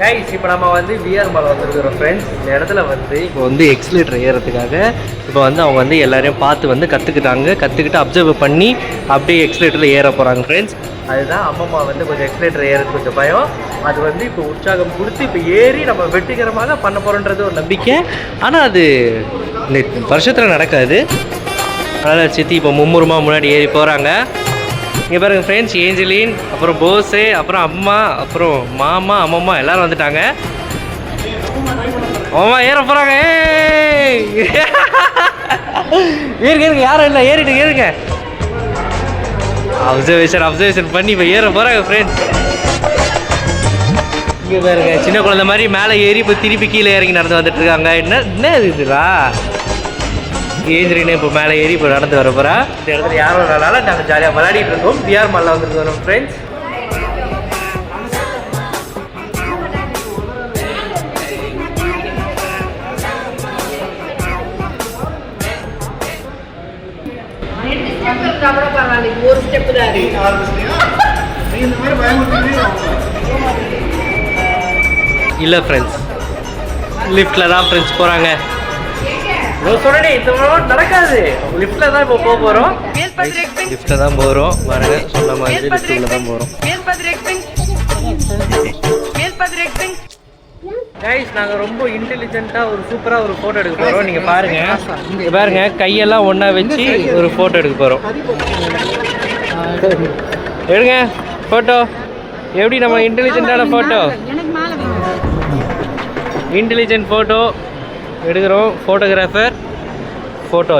Guys இப்போ நம்ம வந்து விஆர் மால் வந்துருக்கிறோம் ஃப்ரெண்ட்ஸ் இந்த இடத்துல வந்து இப்போ வந்து எக்ஸ்லேட்டர் ஏறதுக்காக இப்போ வந்து அவங்க வந்து எல்லாரையும் பார்த்து வந்து கற்றுக்கிட்டாங்க கற்றுக்கிட்டு அப்சர்வ் பண்ணி அப்படியே எக்ஸ்லேட்டரில் ஏற போகிறாங்க ஃப்ரெண்ட்ஸ் அதுதான் அம்மம்மா வந்து கொஞ்சம் எக்ஸ்லேட்டர் ஏறது கொஞ்சம் பயம். அது வந்து இப்போ உற்சாகம் கொடுத்து இப்போ ஏறி நம்ம வெற்றிகரமாக பண்ண போகிறோன்றது ஒரு நம்பிக்கை. ஆனால் அது இந்த வருஷத்தில் நடக்காது. அதனால் சித்தி இப்போ மும்முரமாக முன்னாடி ஏறி போகிறாங்க இங்கே பாருங்க ஃப்ரெண்ட்ஸ் ஏஞ்சலின் அப்புறம் போஸு அப்புறம் அம்மா அப்புறம் மாமா அம்மம்மா எல்லாரும் வந்துட்டாங்க. அம்மா ஏற போகிறாங்க ஏறுங்க ஏறுங்க யாரும் இல்லை ஏறிட்டு ஏறுங்க. அப்சர்வேஷன் அப்சர்வேஷன் பண்ணி இப்போ ஏற போகிறாங்க ஃப்ரெண்ட்ஸ் இங்கே பாருங்க சின்ன குழந்தை மாதிரி மேலே ஏறி இப்போ திருப்பி கீழே இறங்கி நடந்து வந்துட்டு இருக்காங்க. என்ன என்ன இதுடா ஏஞ்சலினே இப்போ மேலே ஏறி இப்போ நடந்து வர போகிறா இந்த இடத்துல யாரும் வரனால நாங்கள் ஜாலியாக விளையாடிட்டு இருக்கோம். பிஆர் மாலில் வந்துருக்கோம் ஃப்ரெண்ட்ஸ் ஒரு ஸ்டெப் தான் இருக்கு இல்லை ஃப்ரெண்ட்ஸ் லிஃப்ட்டில் தான் ஃப்ரெண்ட்ஸ் போகிறாங்க சொன்னே இந்த நடக்காது. லிஃப்ட்டில் தான் இப்போ போக போகிறோம் லிஃப்ட்டில் தான் போகிறோம் பாருங்க சொன்ன மாதிரி லிஃப்ட்டில் தான் போகிறோம் கைஸ் நாங்கள் ரொம்ப இன்டெலிஜென்ட்டாக ஒரு சூப்பராக ஒரு ஃபோட்டோ எடுக்க போகிறோம் நீங்கள் பாருங்கள் இங்கே பாருங்க கையெல்லாம் ஒன்றா வச்சு ஒரு ஃபோட்டோ எடுக்க போகிறோம் எடுங்க ஃபோட்டோ எப்படி நம்ம இன்டெலிஜென்ட்டான ஃபோட்டோ இன்டெலிஜென்ட் ஃபோட்டோ எடுக்கிறோம். ஃபோட்டோகிராஃபர் ஃபோட்டோ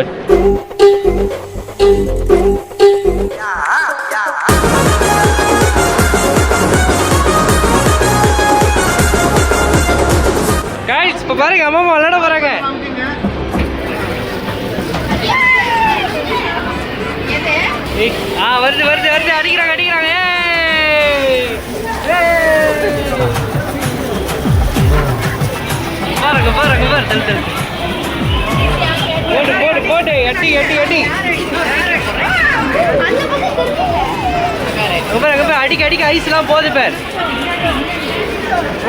கைஸ் இப்போ பாருங்க அம்மா அம்மா விளையாட போகிறாங்க ஆ வருது வருது வருது. அடிக்கிறாங்க அடிக்கிறாங்க. அங்கே பாரு அங்கே பாரு தள்ளு தள்ளு. போடு போடு போட்டு எட்டி எட்டி எட்டி. அங்கே பாரு, அங்கே பாரு, அடிக்க அடிக்க ஐஸ்லாம் போகுது பேர்.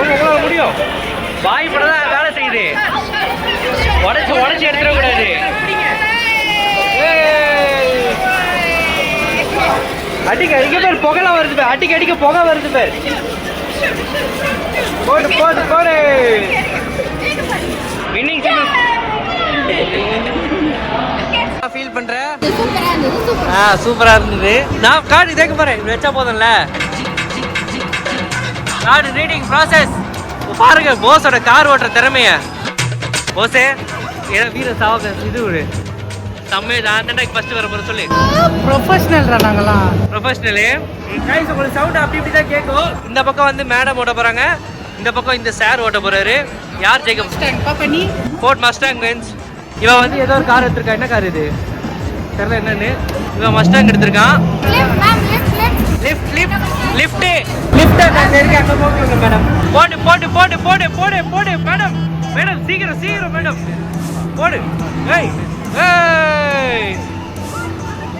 உங்களால் முடியும். வாய் படம் தான் வேலை செய்யுது. உடச்சி உடச்சி எடுத்துடக்கூடாது ஏய்! அடிக்க அடிக்க பேர் புகலாம் வருது பேர். அடிக்க அடிக்க புகை வருது பேர். போடு போடு போடு. வின்னிங் ஃபீல் பண்ற? சூப்பரா இருந்தது சூப்பர் ஆ சூப்பரா இருந்தது. நான் கார்டு தேக்க போறேன். வச்சா போதும்ல? கார்டு ரீடிங் ப்ராசஸ் பாருங்க போஸோட கார் ஓட்டுற திறமைய. போஸே ஏதோ வீர சாவக இது ஒரு செம்மையை நான் தாண்டா ஃபர்ஸ்ட் வர போற சொல்லு. ப்ரொஃபஷனல்ரா நாங்களாம் ப்ரொஃபஷனலு கைஸ் உங்களுக்கு சவுண்ட் அப்படி இப்படி தான் கேட்கும். இந்த பக்கம் வந்து மேடம் ஓட்ட போறாங்க. இந்த பக்கம் இந்த சார் ஓட்ட போறாரு. யார் ஜெயிக்க பாப்பா நீ? ஃபோர்ட் மஸ்டாங் பென்ஸ் இவன் வந்து ஏதோ ஒரு கார் எடுத்திருக்கா. என்ன கார் இது? தெரியல என்னன்னு. இவன் மஸ்டாங் எடுத்திருக்கான். Left ma'am left left lift நான் தெரிஞ்சு அங்க போங்க மேடம் போடு போடு போடு போடு போடு போடு மேடம் மேடம் சீக்கிரம் சீக்கிரம் மேடம் போடு. ஏய் ஏய்.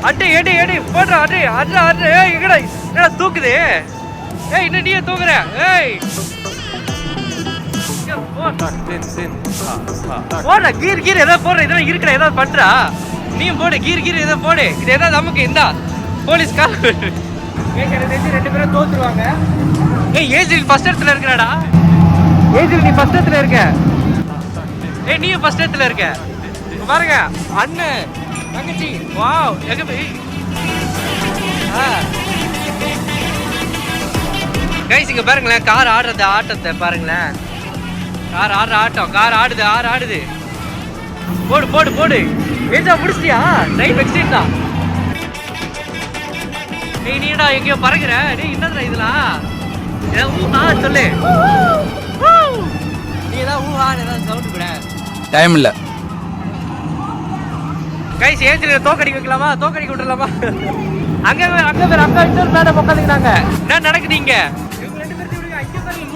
அட்டை எடி எடி போடுற அட்டை அட்ற அட்ற ஏய் எங்கடா என்னடா தூக்குது? ஏய் இன்னும் நீயே தூக்குற. ஏய். போடுற கீர் கீர் ஏதாவது போடுற இதெல்லாம் இருக்கிற ஏதாவது பண்றா. நீயும் போடு கீர் கீர் ஏதாவது போடு. இது ஏதாவது நமக்கு இந்தா. போலீஸ் கால் ரெண்டு பேரும் தோத்துருவாங்க ஏய் ஏஜில் ஃபர்ஸ்ட் இடத்துல இருக்கடா ஏஜில் நீ ஃபர்ஸ்ட் இடத்துல இருக்க. ஏய் நீயும் ஃபர்ஸ்ட் இடத்துல இருக்க. பாருங்க அண்ணன் தங்கச்சி. வாவ் எங்க போய்? கைஸ் இங்க பாருங்களேன் கார் ஆடுறத ஆட்டத்தை பாருங்களேன். கார் ஆடுற ஆட்டம் கார் ஆடுது ஆறு ஆடுது. போடு போடு போடு. ஏஜா முடிச்சிட்டியா? டைம் எக்ஸ்டெண்ட் தான் ஏய் நீடா எங்கேயோ பறக்குற. டேய் என்னதுடா இதெல்லாம்? ஏதாவது ஊஹா சொல்லு. நீ ஏதாவது ஊஹா ஏதாவது சவுண்ட் கூட டைம் இல்லை. கைஸ் ஏஞ்சில தோக்கடிக்க வைக்கலாமா? தோக்கடிக்க விட்டுறலாமா? அங்க அங்க பேர் அங்க இன்னொரு மேடம் உட்காந்துக்கிறாங்க. என்ன நடக்குது இங்க?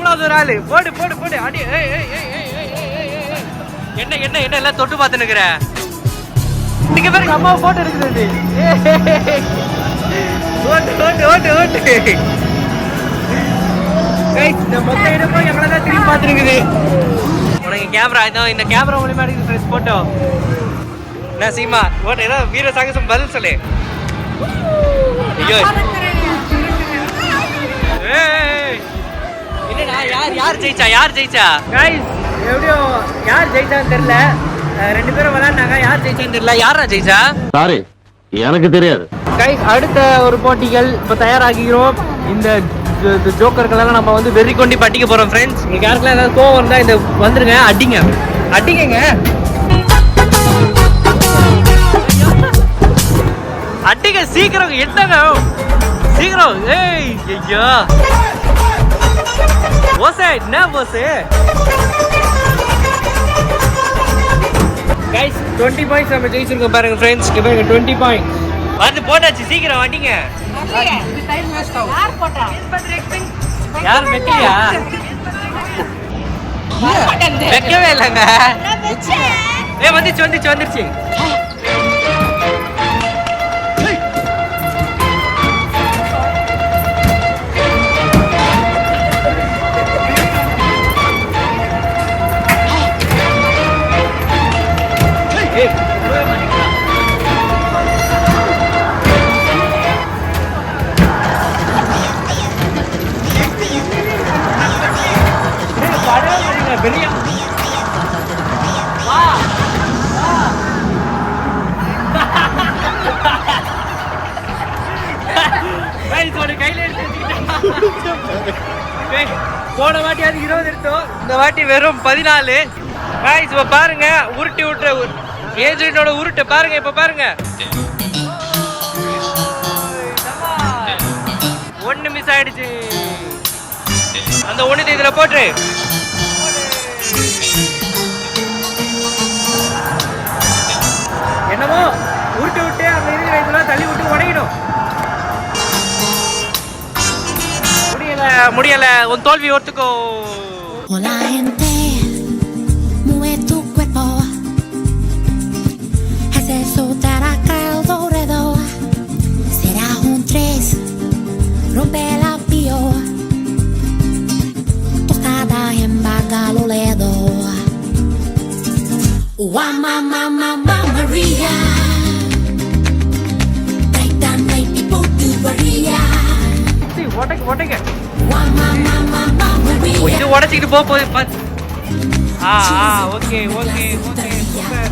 இவ்வளவு ஒரு ஆளு போடு போடு போடு. அடி என்ன என்ன என்ன எல்லாம் தொட்டு பார்த்துனுக்குற இங்க பேருக்கு அம்மா போட்டோ இருக்குது ஓட்டு ஓட்டு ஓட்டு ஓட்டு. உனக்கு கேமரா இதான் இந்த கேமரா மூலியமா எடுக்குது ஃப்ரெண்ட்ஸ் போட்டோ நான் சீமா? ஓட்டு ஏதாவது பதில் சொல்லு. ஐயோ. ஏய். என்னடா யார் யார் ஜெயிச்சா யார் ஜெயிச்சா? கைஸ் எப்படியோ யார் ஜெயிச்சான்னு தெரியல. ரெண்டு பேரும் விளையாண்டாங்க யார் ஜெயிச்சான்னு தெரியல. யாரா ஜெயிச்சா? சாரி எனக்கு தெரியாது. கைஸ் அடுத்த ஒரு போட்டிகள் இப்போ தயாராகிறோம். இந்த ஜோக்கர்களெல்லாம் நம்ம வந்து வெறி கொண்டு இப்ப அடிக்க போறோம் ஃப்ரெண்ட்ஸ் உங்களுக்கு யாருக்கெல்லாம் ஏதாவது கோவம் இருந்தா இந்த வந்துருங்க அடிங்க. அடிங்கங்க. அடிங்க சீக்கிரம் என்னங்க? சீக்கிரம். ஏய் ஐயோ. ஓசே என்ன ஓசே கைஸ் டுவெண்ட்டி பாயிண்ட்ஸ் நம்ம ஜெயிச்சிருக்கோம் பாருங்க ஃப்ரெண்ட்ஸ் பாருங்க டுவெண்ட்டி பாயிண்ட்ஸ் வந்து போட்டாச்சு சீக்கிரம் போட்டா யார் வெட்டியா? வைக்கவே இல்லைங்க. ஏ வந்துச்சு வந்துச்சு வந்துருச்சு ஏய், போன வாட்டி அது இருபது எடுத்தோம். இந்த வாட்டி வெறும் பதினாலு. கைஸ் இப்ப பாருங்க உருட்டி விட்டுற ஏஜென்டோட உருட்டு பாருங்க இப்ப பாருங்க. ஒன்று மிஸ் ஆயிடுச்சு. அந்த ஒண்ணு இதுல போட்டு முடியல முடியல உன் தோல்வி ஒத்துக்கோ Hola gente, mueve tu cuerpo, haz eso acá alrededor. Será un tres, rompe la pio, tostada en Bagaloledo. Wa mama mama Maria, ஓ, போக போகுது பாத்து ஆ ஆ okay okay okay super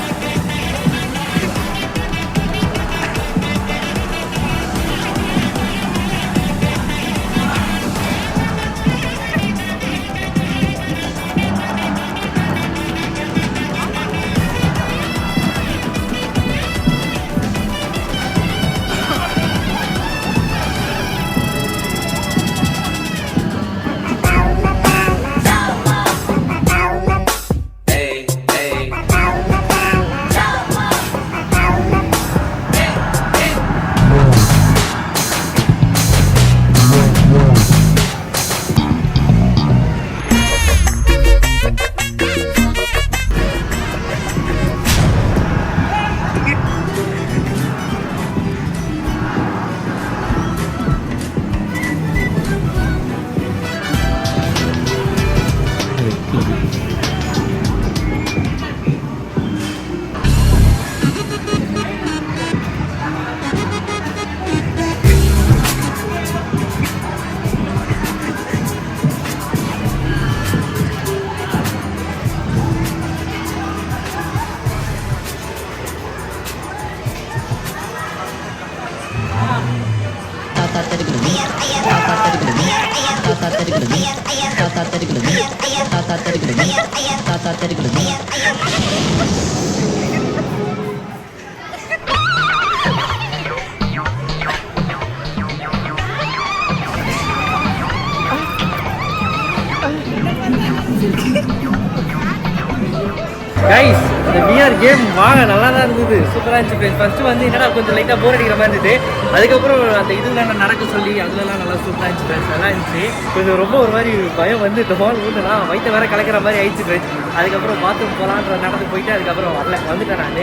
guys இந்த விஆர் கேம் வாங்க நல்லா தான் இருந்தது சூப்பராக இருந்துச்சு ஃபஸ்ட்டு வந்து என்னடா கொஞ்சம் லைட்டாக போர் அடிக்கிற மாதிரி இருந்தது. அதுக்கப்புறம் அந்த இதுல நடக்க சொல்லி அதுலலாம் நல்லா சூப்பராக இருந்துச்சு ஃப்ரெண்ட்ஸ் நல்லா இருந்துச்சு. கொஞ்சம் ரொம்ப ஒரு மாதிரி பயம் வந்து இந்த பால் ஊட்டுனா வயிற்ற வேற கலக்கிற மாதிரி ஆயிடுச்சு ஃப்ரெண்ட்ஸ் அதுக்கப்புறம் பாத்ரூம் போகலான்ற நடந்து போயிட்டு அதுக்கப்புறம் வரல. வந்துட்டேன் நான்.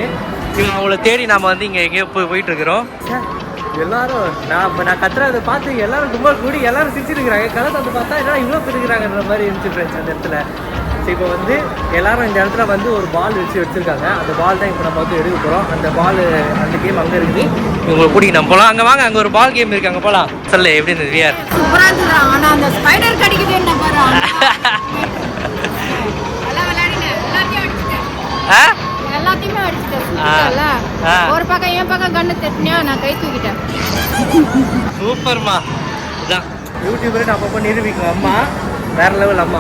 இவங்க அவங்கள தேடி நாம வந்து இங்கே எங்கேயோ போய் போயிட்டு இருக்கிறோம் எல்லாரும் நான் இப்போ நான் கத்துறதை பார்த்து எல்லாரும் ரொம்ப கூடி எல்லாரும் சிரிச்சிருக்கிறாங்க கதை தந்து பார்த்தா என்ன இவ்வளோ இருக்கிறாங்கன்ற மாதிரி இருந்துச்சு ஃப்ரெண்ட்ஸ் அந்த இடத்துல. சரி இப்போ வந்து எல்லாரும் இந்த இடத்துல வந்து ஒரு பால் வச்சு வச்சிருக்காங்க. அந்த பால் தான் இப்போ நம்ம வந்து எடுக்க போகிறோம் அந்த பால் அந்த கேம் அங்கே இருக்குது. இவங்களை கூட்டிகிட்டு நம்ம போகலாம் அங்கே வாங்க அங்கே ஒரு பால் கேம் இருக்கு அங்கே போகலாம் சொல்லு எப்படி இருந்தது? விஆர் சூப்பரா இருந்துடா ஆனா அந்த ஸ்பைடர் கடிக்குது என்ன பாரு. எல்லாம் விளையாடினேன். எல்லாத்தையும் அடிச்சிட்டேன். ஒரு பக்கம் என் பக்கம் கண்ணு தட்டினியா நான் கை தூக்கிட்டேன். சூப்பர்மா. இதான். யூடியூபர் அப்பப்போ நிரூபிக்கும். அம்மா வேற லெவல் அம்மா.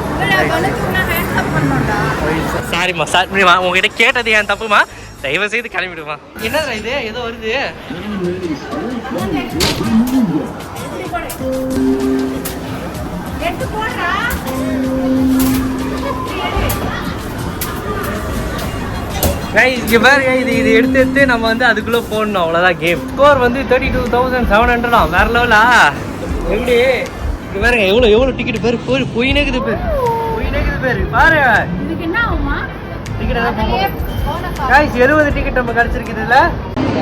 சாரிம்மா சாரிம்மா உங்ககிட்ட கேட்டது ஏன் தப்புமா? தயவு செய்து கிளம்பிடுமா. என்னடா இது? ஏதோ வருது. இங்க பாருங்க இது இது எடுத்து எடுத்து நம்ம வந்து அதுக்குள்ள போடணும். அவ்வளவுதான் கேம் ஸ்கோர் வந்து தேர்ட்டி டூ தௌசண்ட் செவன் ஹண்ட்ரடா வேற லெவலா எப்படி? இங்க பாருங்க எவ்வளவு எவ்வளவு டிக்கெட் பேர் போய் போய் நேக்குது பேர். பேர் பாரு. இதுக்கு என்ன ஆகுமா டிக்கெட் கைஸ் எழுபது டிக்கெட் நம்ம கிடைச்சிருக்குதுல்ல?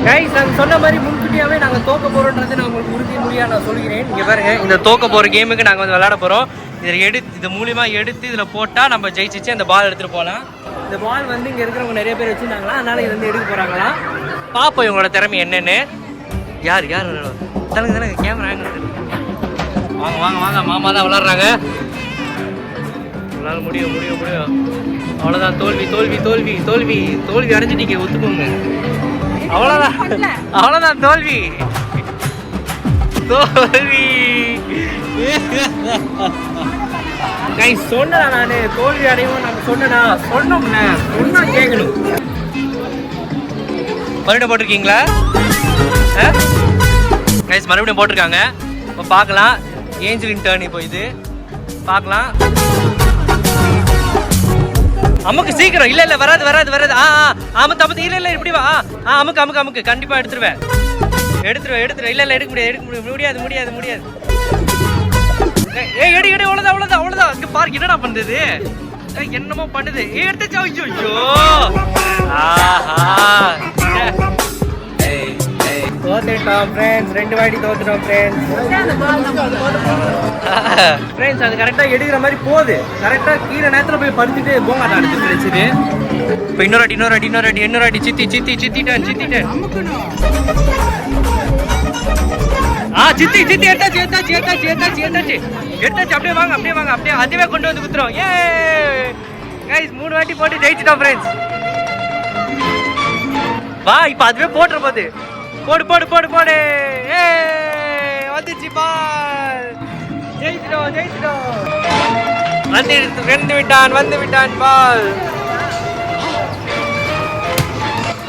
கைஸ் நாங்கள் சொன்ன மாதிரி முன்கூட்டியாவே நாங்கள் தோக்க போறோன்றது நான் உங்களுக்கு உறுதி முடியா நான் சொல்கிறேன். இங்க பாருங்க இந்த தோக்க போற கேமுக்கு நாங்கள் வந்து விளையாட போறோம். இதில் எடுத்து இது மூலியமா எடுத்து இதில் போட்டால் நம்ம ஜெயிச்சிச்சு அந்த பால் எடுத்துட்டு போகலாம். இந்த பால் வந்து இங்கே இருக்கிறவங்க நிறைய பேர் வச்சிருந்தாங்களா? அதனால இது வந்து எடுக்க போறாங்களா? பார்ப்போம் இவங்களோட திறமை என்னன்னு. யார் யார்? தனக்கு தானே கேமரா வாங்க வாங்க வாங்க. மாமா தான் விளாட்றாங்க உங்களால் முடியும் முடியும் முடியும். அவ்வளோதான் தோல்வி தோல்வி தோல்வி தோல்வி. தோல்வி அடைஞ்சிட்டீங்க ஒத்துக்கோங்க. அவ்வளோதான் அவ்வளோதான் தோல்வி. தோல்வி. கை சொன்னா நான்? தோல்வி அடைவோம் நான் சொன்னா சொன்னோம்ல சொன்னா கேட்கணும் மறுபடியும் போட்டிருக்கீங்களா? கைஸ் மறுபடியும் போட்டிருக்காங்க. இப்போ பார்க்கலாம். ஏஞ்சலின் டேர்ன் இப்போ இது. பார்க்கலாம். அமுக்கு சீக்கிரம். இல்ல இல்ல வராது வராது வராது. ஆ அமுக்கு அமுத்து அமுத்து இல்ல இல்ல இப்படி வா. ஆ, ஆ அமுக்கு அமுக்கு அமுக்கு. கண்டிப்பா எடுத்துருவேன். எடுத்துருவேன் எடுத்துருவேன். இல்ல இல்ல எடுக்க முடியாது எடுக்க முடியாது. முடியாது முடியாது முடியாது. ஏய், ஏய் எடு எடு அவ்வளவுதான் அவ்வளவுதான் அவ்வளவுதான். இங்க பாரு என்னடா பண்ணுது? என்னமோ பண்ணுது. எடுத்து எடுத்துச்சு ஐயோ ஆஹா. தோத்துட்டோம் ஃப்ரெண்ட்ஸ் ரெண்டு வாட்டி தோத்துட்டோம் ஃப்ரெண்ட்ஸ் ஃப்ரெண்ட்ஸ் அது கரெக்டாக எடுக்கிற மாதிரி போகுது. கரெக்டாக கீழே நேரத்தில் போய் படுத்துட்டு போங்க. அடுத்து கிடைச்சிது இப்போ இன்னொரு அடி இன்னொரு அடி இன்னொரு அடி இன்னொரு அடி சித்தி சித்தி சித்திட்டேன் சித்திட்டேன் ஆ சித்தி சித்தி எடுத்தாச்சு எடுத்தாச்சு எடுத்தாச்சு எடுத்தாச்சு எடுத்தாச்சு. எடுத்தாச்சு அப்படியே வாங்க அப்படியே வாங்க அப்படியே அதுவே கொண்டு வந்து குத்துறோம் ஏ கைஸ் மூணு வாட்டி போட்டு ஜெயிச்சிட்டோம் ஃப்ரெண்ட்ஸ் வா இப்போ அதுவே போட்டுற போது. போடு போடு போடு போடு. ஏ வந்துச்சு பால். ஜெயிச்சிட்டோம் ஜெயிச்சிட்டோம் வந்து வந்து விட்டான் வந்து விட்டான் பால்.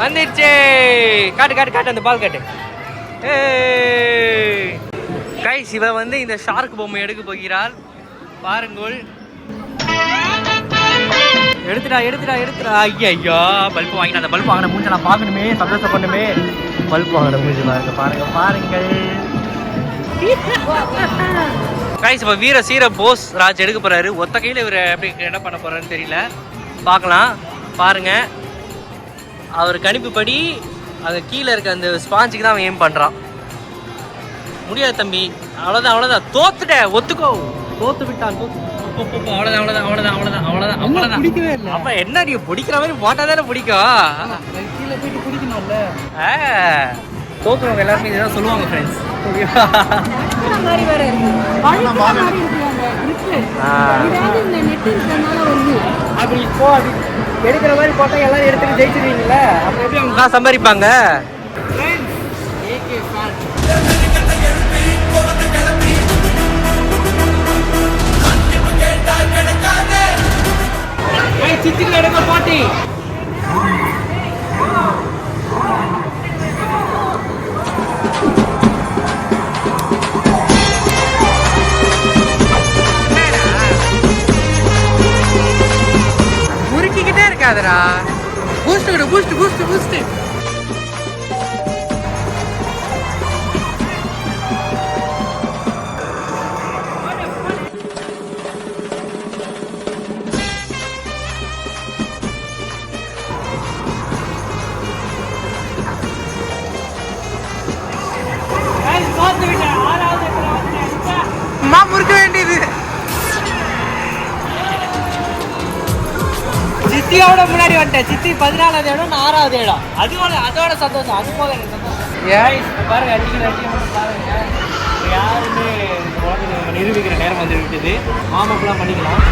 வந்துடுச்சே காட்டு காட்டு காட்டு அந்த பால் காட்டு. ஏ. கைஸ் இவ வந்து இந்த ஷார்க் பொம்மை எடுக்க போகிறாள். பாருங்கள். எடுத்துடா எடுத்துடா எடுத்துடா. ஐயா ஐயா பல்ப் வாங்கின அந்த பல்ப் வாங்கின மூஞ்ச நான் பார்க்கணுமே சந்தோஷப்படணுமே பல்ப் வாங்கின மூஞ்சி பாருங்க பாருங்க பாருங்கள். கைஸ் இப்போ வீர சீர போஸ் ராஜ் எடுக்க போறாரு. ஒத்த கையில் இவர் எப்படி என்ன பண்ண போறாருன்னு தெரியல. பார்க்கலாம். பாருங்க. அவர் கணிப்புப்படி அங்கே கீழே இருக்க அந்த ஸ்பாஞ்சுக்கு தான் அவன் ஏம் பண்ணுறான் முடியாது தம்பி. அவ்வளோதான் அவ்வளோதான் தோத்துட்ட ஒத்துக்கோ. தோத்து விட்டான் தோத்து அவ்வளோதான் அவ்வளோதான் அவ்வளோதான் அவ்வளோதான் அவ்வளோதான் அவ்வளோதான் பிடிக்கவே இல்லை. அப்ப என்ன நீ பிடிக்கிற மாதிரி போட்டா தானே பிடிக்கும் கீழே போயிட்டு பிடிக்கணும்ல. ஆ, தோக்குறவங்க எல்லாருமே சொல்லுவாங்க ஃப்ரெண்ட்ஸ் மாதிரி வேற இருக்கு. பழுத்த மாதிரி அப்படி இப்போ அப்படி எடுக்கிற மாதிரி போட்டா எல்லாரும் எடுத்துட்டு ஜெயிச்சிருவீங்கல்ல அப்ப எப்படி அவங்க காசு சம்பாதிப்பாங்க. சித்திகள் எடுக்க போட்டி. முறுக்கிக்கிட்டே இருக்காதரா பூஸ்ட் விடு பூஸ்ட் பூஸ்ட் பூஸ்ட் சித்தியோட முன்னாடி வந்துட்டேன். சித்தி பதினாலாவது இடம் நான் ஆறாவது இடம். அதோட அதோட சந்தோஷம். அது போக எனக்கு சந்தோஷம். ஏன் பாருங்க அடிக்கிற அடிக்க பாருங்க. யாருமே நிரூபிக்கிற நேரம் வந்து விட்டது பண்ணிக்கலாம்.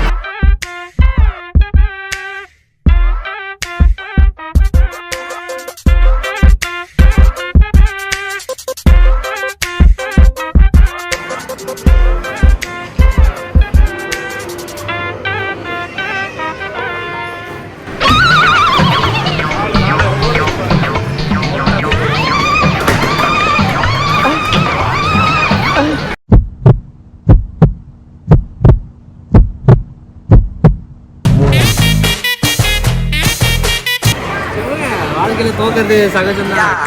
பண்ணிக்கலாம் வாழ்க்கையில தோக்கிறது சகஜம் தான்